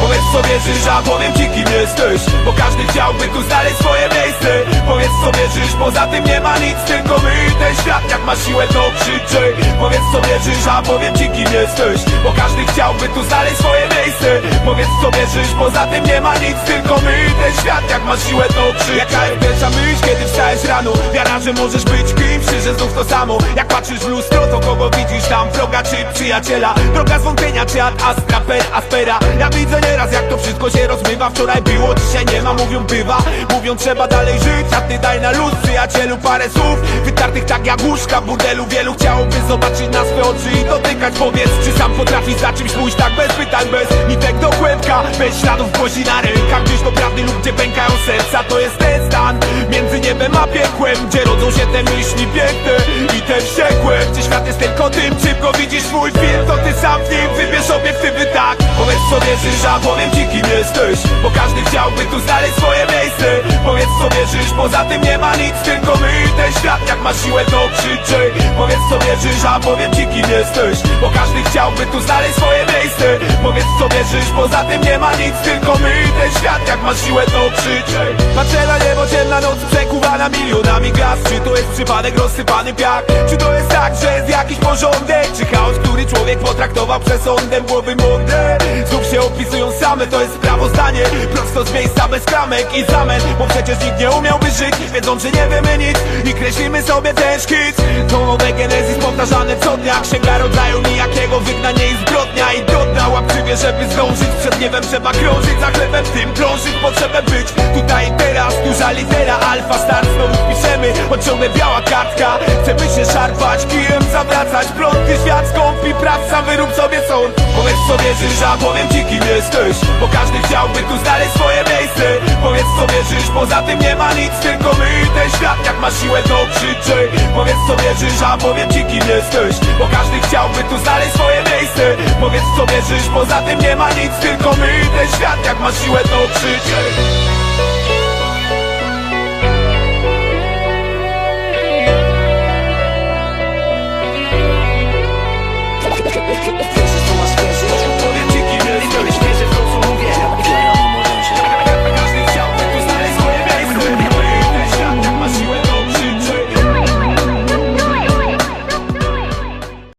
Powiedz sobie żyż, a powiem ci kim jesteś. Bo każdy chciałby tu znaleźć swoje miejsce. Powiedz sobie żyż, poza tym nie ma nic Tylko my i ten świat. Jak ma siłę to krzyczej. Powiedz sobie żyż, a powiem ci kim jesteś. Bo każdy chciałby tu znaleźć swoje miejsce. Powiedz sobie żyż, poza tym nie ma nic Tylko my ten świat. Jak ma siłę to krzyczej. Jaka jest pierwsza myśl, kiedy wstajesz rano? Wiara, że możesz być kimś, że znów to samo. Jak patrzysz w lustro, to kogo widzisz? Tam Wroga czy przyjaciela. Droga zwątpienia czy ad astra per aspera. Ja widzę nieraz jak to wszystko się rozmywa. Wczoraj było, dzisiaj nie ma, mówią bywa. Mówią trzeba dalej żyć, a ty daj na luz Przyjacielu parę słów, wytartych tak jak łóżka burdelu Wielu. Chciałoby zobaczyć na swe oczy i dotykać Powiedz, czy sam potrafisz za czymś pójść. Tak bez pytań Bez nitek do kłębka, bez śladów gwoździ na rękach. Gdzieś do prawdy lub gdzie pękają serca To jest ten stan, między niebem a piekłem Gdzie rodzą się te myśli piękne i te wściekłe Gdzie świat jest tylko tym, czym go widzisz swój film? To ty sam w nim wybierz obiektywy tak. Powiedz co wierzysz, a powiem ci kim jesteś. Bo każdy chciałby tu znaleźć swoje miejsce. Powiedz co wierzysz, poza tym nie ma nic Tylko my i ten świat, jak ma siłę to krzyczej. Powiedz co wierzysz, a powiem ci kim jesteś. Bo każdy chciałby tu znaleźć swoje miejsce. Powiedz co wierzysz, poza tym nie ma nic Tylko ten świat, jak ma siłę to krzyczej. Patrzę na niebo, ciemna noc przekuwana milionami gwiazd. Czy to jest przypadek rozsypany piach? Czy to jest tak, że jest jakiś porządek? Czy chaos, który człowiek potraktował przesądem głowy mądre? Znów się opisują same, to jest sprawozdanie Prosto z miejsca bez klamek i zamęt. Bo przecież nikt nie umiałby żyć, wiedząc, że nie wiemy nic. I kreślimy sobie ten szkic. To nowe genezis powtarzane co dnia. Księga rodzaju nijakiego, wygnanie i żeby zdążyć Przed gniewem trzeba krążyć, za chlebem tym krążyć Potrzebę być tutaj teraz, duża litera Alfa, start, znowu piszemy. Choć ciągle biała kartka Chcemy się szarpać, kijem zawracać Prąd, gdy świat skąpi praw, sam wyrób sobie sąd. Powiedz co wierzysz, a powiem ci kim jesteś Bo każdy chciałby tu znaleźć swoje miejsce. Powiedz co wierzysz, poza tym nie ma nic Tylko my i ten świat, jak ma siłę to krzyczej. Powiedz co wierzysz, a powiem ci kim jesteś Bo każdy chciałby tu znaleźć swoje miejsce Powiedz co wierzysz, poza tym nie ma nic Tylko my ten świat, jak ma siłę to krzyczej